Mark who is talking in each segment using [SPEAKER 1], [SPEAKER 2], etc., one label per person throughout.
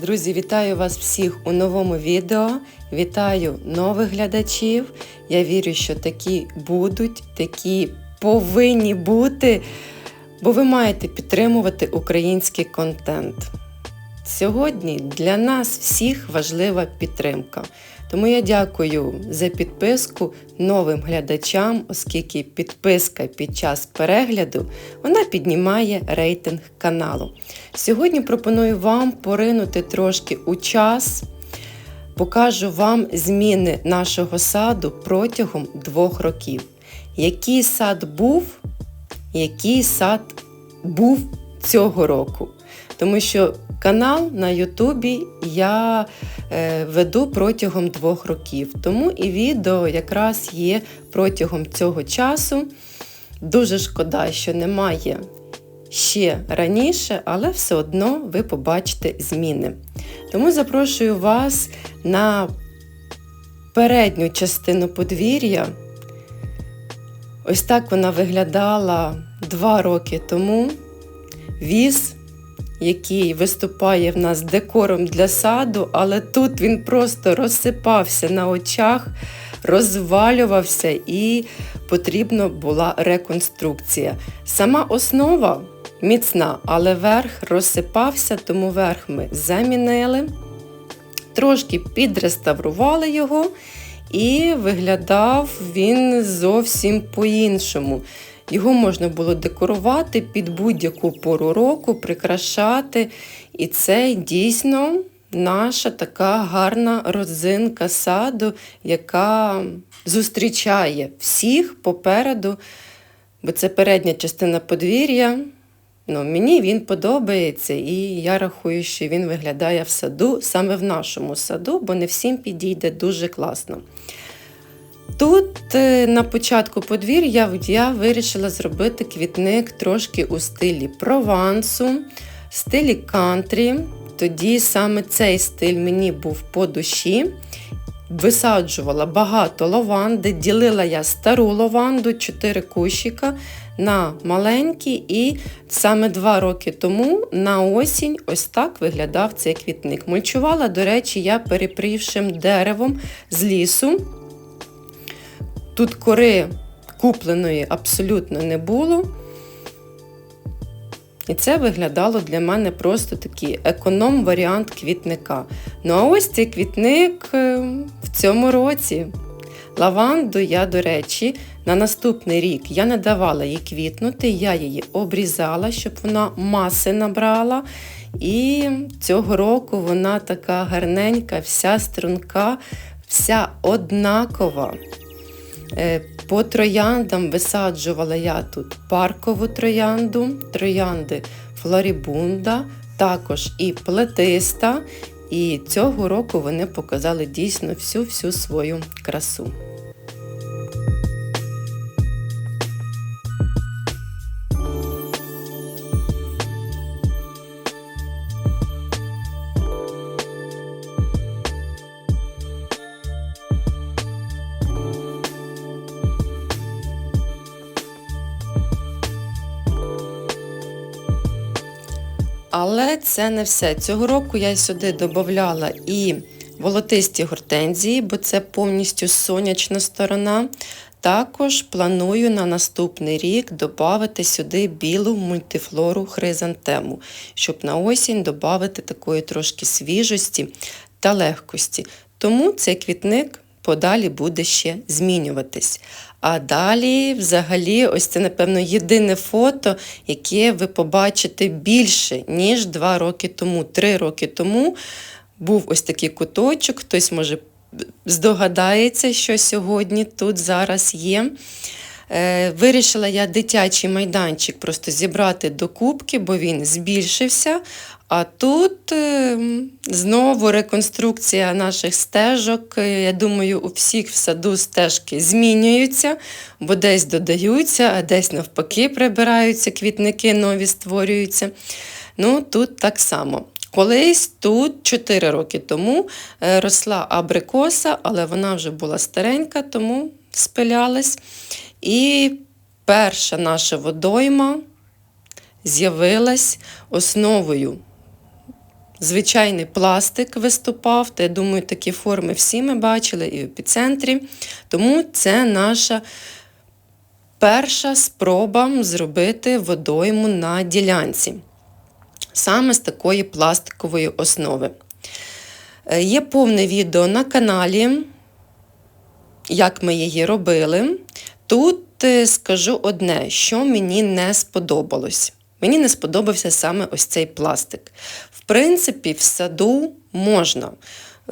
[SPEAKER 1] Друзі, вітаю вас всіх у новому відео. Вітаю нових глядачів. Я вірю, що такі будуть, такі повинні бути, бо ви маєте підтримувати український контент. Сьогодні для нас всіх важлива підтримка. Тому я дякую за підписку новим глядачам, оскільки підписка під час перегляду вона піднімає рейтинг каналу. Сьогодні пропоную вам поринути трошки у час. Покажу вам зміни нашого саду протягом двох років. Який сад був, який сад був цього року. Тому що канал на Ютубі я е, веду протягом двох років. Тому і відео якраз є протягом цього часу. Дуже шкода, що немає ще раніше, але все одно ви побачите зміни. Тому запрошую вас на передню частину подвір'я. Ось так вона виглядала два роки тому. Віз, який виступає в нас декором для саду, але тут він просто розсипався на очах, розвалювався і потрібна була реконструкція. Сама основа міцна, але верх розсипався, тому верх ми замінили, трошки підреставрували його. І виглядав він зовсім по-іншому. Його можна було декорувати під будь-яку пору року, прикрашати. І це дійсно наша така гарна родзинка саду, яка зустрічає всіх попереду, бо це передня частина подвір'я. Ну, Мені він подобається, і я рахую, що він виглядає в саду, саме в нашому саду, бо не всім підійде дуже класно. Тут е, на початку подвір'я я вирішила зробити квітник трошки у стилі провансу, стилі кантрі. Тоді саме цей стиль мені був по душі. Висаджувала багато лаванди, ділила я стару лаванду, 4 кущика на маленькі, і саме два роки тому на осінь ось так виглядав цей квітник. Мульчувала, до речі, я перепрівшим деревом з лісу. Тут кори купленої абсолютно не було. І це виглядало для мене просто такий економ-варіант квітника. Ну, а ось цей квітник е, в цьому році. Лаванду я, до речі, на наступний рік я не давала їй квітнути, я її обрізала, щоб вона маси набрала. І цього року вона така гарненька, вся струнка, вся однакова. Е, по трояндам висаджувала я тут паркову троянду, троянди флорібунда, також і плетиста. І цього року вони показали дійсно всю-всю свою красу. Але це не все. Цього року я сюди додавала і волотисті гортензії, бо це повністю сонячна сторона. Також планую на наступний рік додати сюди білу мультифлору хризантему, щоб на осінь додати такої трошки свіжості та легкості. Тому цей квітник подалі буде ще змінюватись. А далі, взагалі, ось це, напевно, єдине фото, яке ви побачите більше, ніж два роки тому. Три роки тому був ось такий куточок, хтось може здогадається, що сьогодні тут зараз є. Е, вирішила я дитячий майданчик просто зібрати до кубки, бо він збільшився. А тут е, знову реконструкція наших стежок. Е, я думаю, у всіх в саду стежки змінюються, бо десь додаються, а десь навпаки прибираються, квітники нові створюються. Ну, Тут так само. Колись тут 4 роки тому росла абрикоса, але вона вже була старенька, тому спилялась. І перша наша водойма з'явилась основою звичайний пластик виступав. Та я думаю, такі форми всі ми бачили і в епіцентрі. Тому це наша перша спроба зробити водойму на ділянці. Саме з такої пластикової основи. Е, Є повне відео на каналі, як ми її робили. Тут е, скажу одне, що мені не сподобалось. Мені не сподобався саме ось цей пластик. Принципі, в саду можна.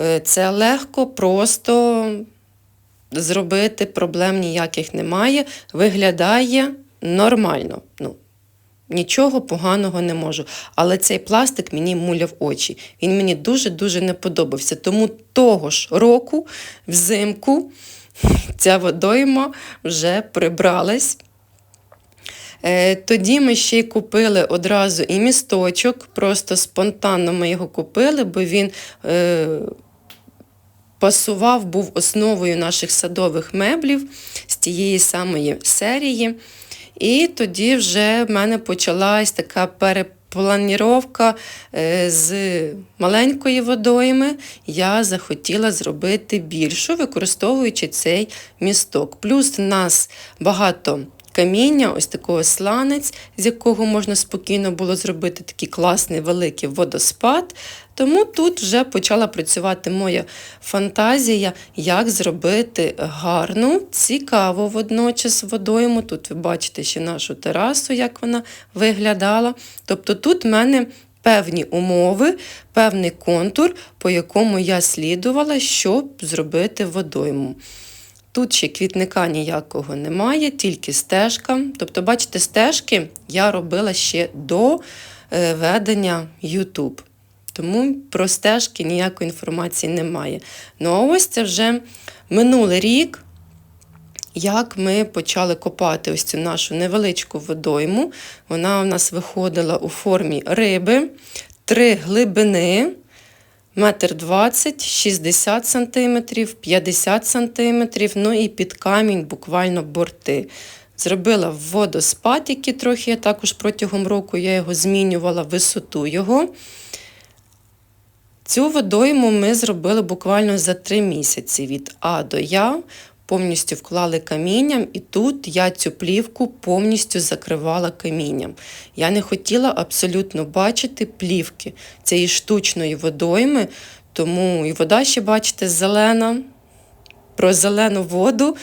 [SPEAKER 1] Е, Це легко, просто зробити, проблем ніяких немає. Виглядає нормально. Ну, Нічого поганого не можу. Але цей пластик мені муляв очі. Він мені дуже-дуже не подобався. Тому того ж року, взимку, ця водойма вже прибралась. Е, Тоді ми ще й купили одразу і місточок, просто спонтанно ми його купили, бо він е, пасував, був основою наших садових меблів з тієї самої серії. І тоді вже в мене почалась така перепланіровка е, з маленької водойми. Я захотіла зробити більшу, використовуючи цей місток. Плюс в нас багато каміння, ось такого сланець, з якого можна спокійно було зробити такий класний великий водоспад. Тому тут вже почала працювати моя фантазія, як зробити гарну, цікаву водночас водойму. Тут ви бачите ще нашу терасу, як вона виглядала. Тобто тут в мене певні умови, певний контур, по якому я слідувала, щоб зробити водойму. Тут ще квітника ніякого немає, тільки стежка. Тобто, бачите, стежки я робила ще до е, ведення YouTube. Тому про стежки ніякої інформації немає. Ну, а ось це вже минулий рік, як ми почали копати ось цю нашу невеличку водойму. Вона у нас виходила у формі риби, три глибини. Метр 20, 60 сантиметрів, 50 сантиметрів, ну і під камінь буквально борти. Зробила водоспад, який трохи я також протягом року я його змінювала висоту його. Цю водойму ми зробили буквально за три місяці від А до Я. Повністю вклали камінням, і тут я цю плівку повністю закривала камінням. Я не хотіла абсолютно бачити плівки цієї штучної водойми, тому і вода ще, бачите, зелена. Про зелену воду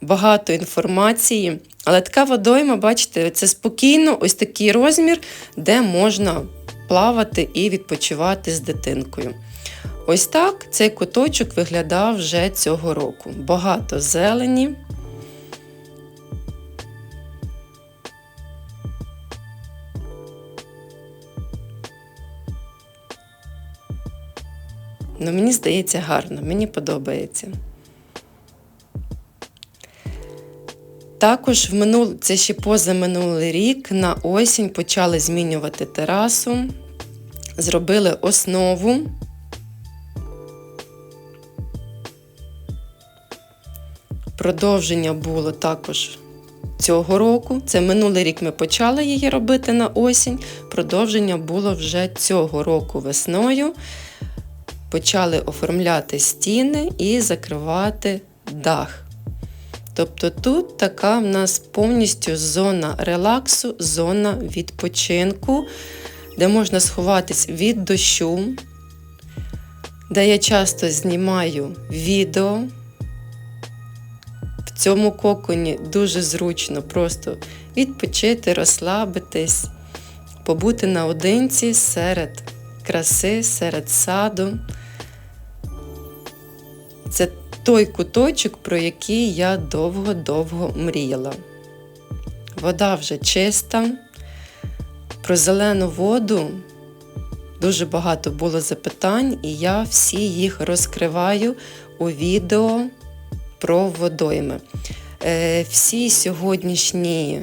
[SPEAKER 1] багато інформації. Але така водойма, бачите, це спокійно, ось такий розмір, де можна плавати і відпочивати з дитинкою. Ось так цей куточок виглядав вже цього року. Багато зелені. Ну, Мені здається гарно, мені подобається. Також в минул... це ще позаминулий рік на осінь почали змінювати терасу, зробили основу. Продовження було також цього року. Це минулий рік ми почали її робити на осінь. Продовження було вже цього року весною. Почали оформляти стіни і закривати дах. Тобто тут така в нас повністю зона релаксу, зона відпочинку, де можна сховатись від дощу, де я часто знімаю відео. В цьому коконі дуже зручно просто відпочити, розслабитись, побути наодинці серед краси, серед саду. Це той куточок, про який я довго-довго мріяла. Вода вже чиста. Про зелену воду дуже багато було запитань, і я всі їх розкриваю у відео про водойми. Е, всі сьогоднішні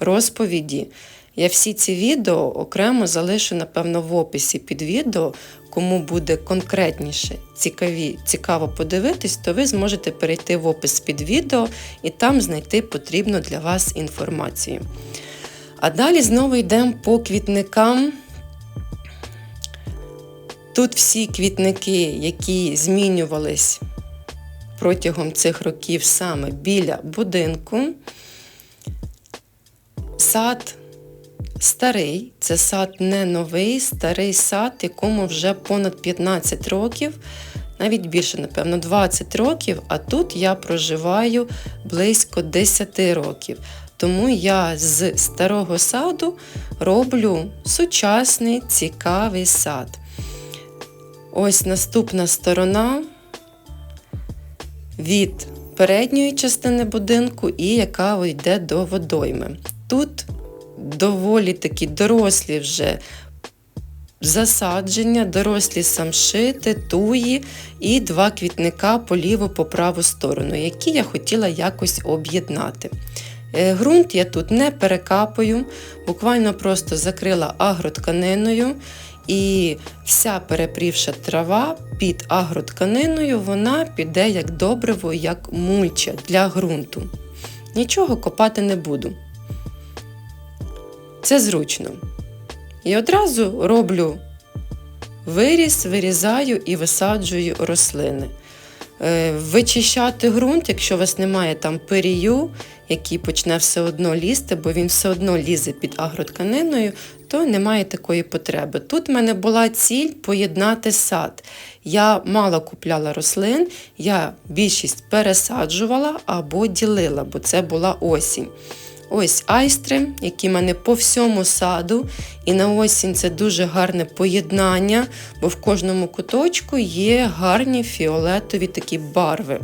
[SPEAKER 1] розповіді, я всі ці відео окремо залишу, напевно, в описі під відео. Кому буде конкретніше цікаві, цікаво подивитись, то ви зможете перейти в опис під відео і там знайти потрібну для вас інформацію. А далі знову йдемо по квітникам. Тут всі квітники, які змінювались протягом цих років саме біля будинку. Сад старий, це сад не новий, старий сад, якому вже понад 15 років, навіть більше, напевно, 20 років, а тут я проживаю близько 10 років. Тому я з старого саду роблю сучасний цікавий сад. Ось наступна сторона від передньої частини будинку і яка йде до водойми. Тут доволі такі дорослі вже засадження, дорослі самшити, туї і два квітника по ліву по праву сторону, які я хотіла якось об'єднати. Е, ґрунт я тут не перекапую, буквально просто закрила агротканиною. І вся перепрівша трава під агротканиною вона піде як добриво, як мульча для ґрунту. Нічого копати не буду. Це зручно. І одразу роблю виріз, вирізаю і висаджую рослини. Е, вичищати ґрунт, якщо у вас немає там перію, який почне все одно лізти, бо він все одно лізе під агротканиною, то немає такої потреби. Тут в мене була ціль поєднати сад. Я мало купляла рослин, я більшість пересаджувала або ділила, бо це була осінь. Ось айстри, які в мене по всьому саду. І на осінь це дуже гарне поєднання, бо в кожному куточку є гарні фіолетові такі барви.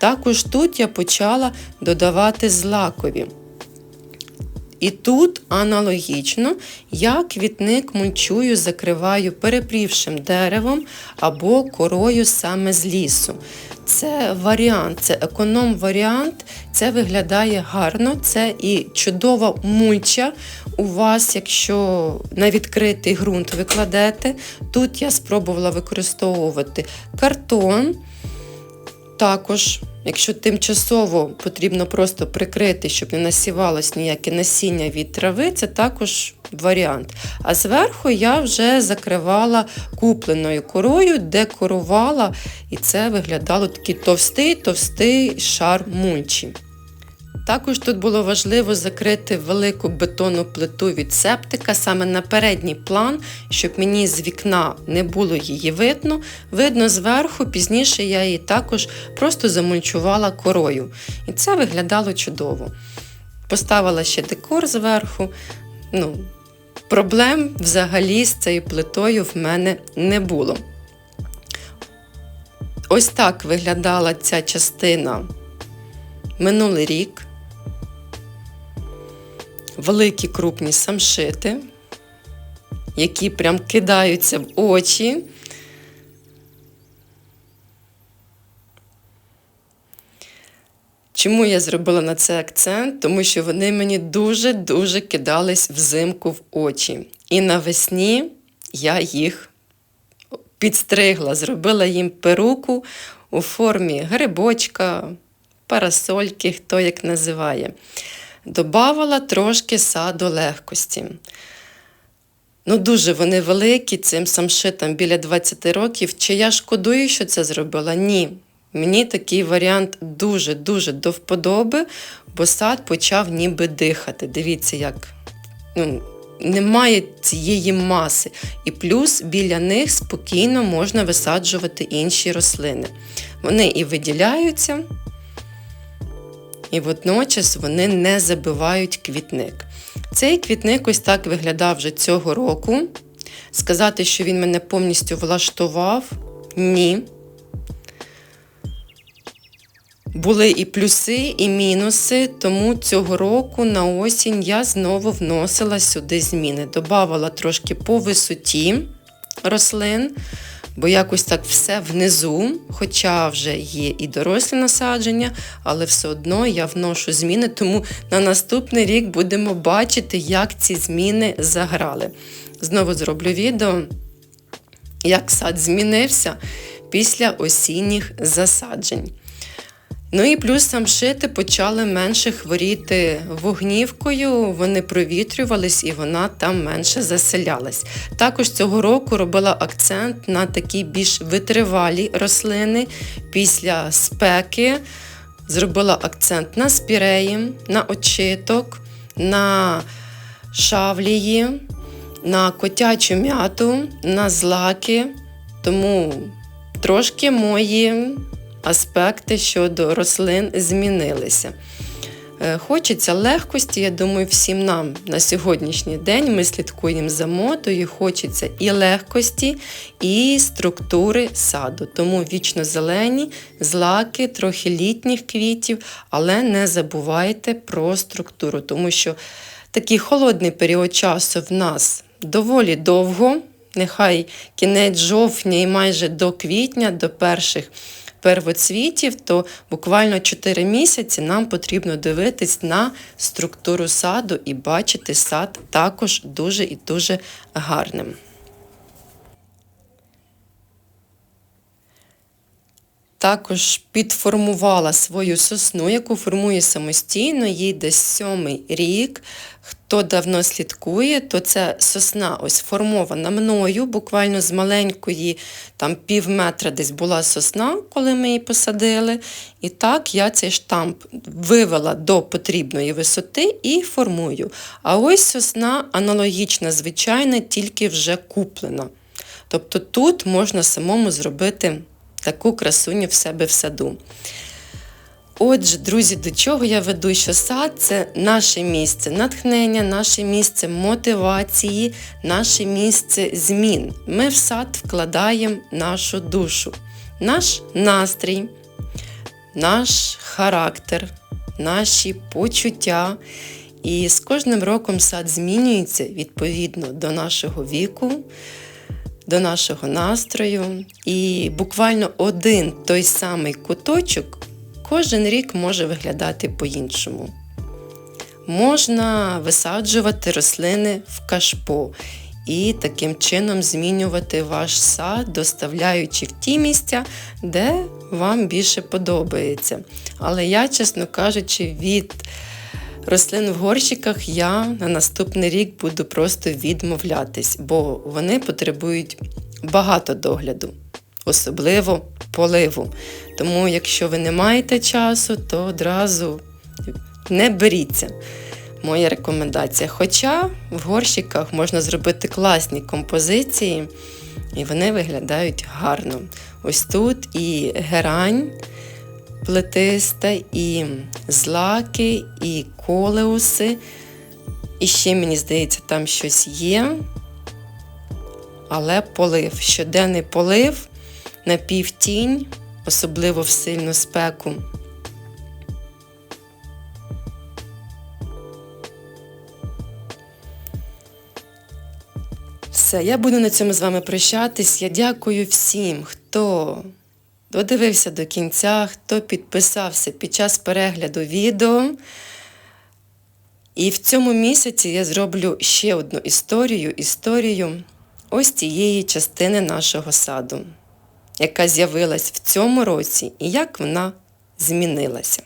[SPEAKER 1] Також тут я почала додавати злакові. І тут аналогічно я квітник мульчую, закриваю перепрівшим деревом або корою саме з лісу. Це варіант, це економ-варіант, це виглядає гарно, це і чудова мульча у вас, якщо на відкритий ґрунт ви кладете. Тут я спробувала використовувати картон. Також, якщо тимчасово потрібно просто прикрити, щоб не насівалось ніяке насіння від трави, це також варіант. А зверху я вже закривала купленою корою, декорувала, і це виглядало такий товстий-товстий шар мульчі. Також тут було важливо закрити велику бетонну плиту від септика саме на передній план, щоб мені з вікна не було її видно. Видно зверху, пізніше я її також просто замульчувала корою. І це виглядало чудово. Поставила ще декор зверху. Ну, Проблем взагалі з цією плитою в мене не було. Ось так виглядала ця частина минулий рік великі крупні самшити, які прям кидаються в очі. Чому я зробила на це акцент? Тому що вони мені дуже-дуже кидались взимку в очі. І навесні я їх підстригла, зробила їм перуку у формі грибочка, парасольки, хто як називає. Добавила трошки саду легкості. Ну, дуже вони великі, цим самшитам біля 20 років. Чи я шкодую, що це зробила? Ні. Мені такий варіант дуже-дуже до вподоби, бо сад почав ніби дихати. Дивіться, як ну, немає цієї маси. І плюс біля них спокійно можна висаджувати інші рослини. Вони і виділяються і водночас вони не забивають квітник. Цей квітник ось так виглядав вже цього року. Сказати, що він мене повністю влаштував ні. Були і плюси, і мінуси, тому цього року на осінь я знову вносила сюди зміни. Добавила трошки по висоті рослин бо якось так все внизу, хоча вже є і дорослі насадження, але все одно я вношу зміни, тому на наступний рік будемо бачити, як ці зміни заграли. Знову зроблю відео, як сад змінився після осінніх засаджень. Ну і плюс самшити почали менше хворіти вогнівкою, вони провітрювались і вона там менше заселялась. Також цього року робила акцент на такі більш витривалі рослини після спеки. Зробила акцент на спіреї, на очиток, на шавлії, на котячу м'яту, на злаки. Тому трошки мої аспекти щодо рослин змінилися. Е, Хочеться легкості, я думаю, всім нам на сьогоднішній день ми слідкуємо за модою, хочеться і легкості, і структури саду. Тому вічно зелені, злаки, трохи літніх квітів, але не забувайте про структуру, тому що такий холодний період часу в нас доволі довго. Нехай кінець жовтня і майже до квітня, до перших первоцвітів, то буквально 4 місяці нам потрібно дивитись на структуру саду і бачити сад також дуже і дуже гарним. Також підформувала свою сосну, яку формує самостійно, їй десь сьомий рік. Хто давно слідкує, то це сосна ось формована мною, буквально з маленької, там пів метра десь була сосна, коли ми її посадили. І так я цей штамп вивела до потрібної висоти і формую. А ось сосна аналогічна, звичайна, тільки вже куплена. Тобто тут можна самому зробити таку красуню в себе в саду. Отже, друзі, до чого я веду, що сад це наше місце натхнення, наше місце мотивації, наше місце змін. Ми в сад вкладаємо нашу душу, наш настрій, наш характер, наші почуття. І з кожним роком сад змінюється відповідно до нашого віку, до нашого настрою. І буквально один той самий куточок кожен рік може виглядати по-іншому. Можна висаджувати рослини в кашпо і таким чином змінювати ваш сад, доставляючи в ті місця, де вам більше подобається. Але я, чесно кажучи, від рослин в горщиках я на наступний рік буду просто відмовлятись, бо вони потребують багато догляду, особливо поливу. Тому, якщо ви не маєте часу, то одразу не беріться. Моя рекомендація. Хоча в горщиках можна зробити класні композиції, і вони виглядають гарно. Ось тут і герань плетиста, і злаки, і колеуси. І ще, мені здається, там щось є. Але полив. Щоденний полив на півтінь, особливо в сильну спеку. Все, я буду на цьому з вами прощатись. Я дякую всім, хто додивився до кінця, хто підписався під час перегляду відео. І в цьому місяці я зроблю ще одну історію, історію ось цієї частини нашого саду, яка з'явилась в цьому році і як вона змінилася.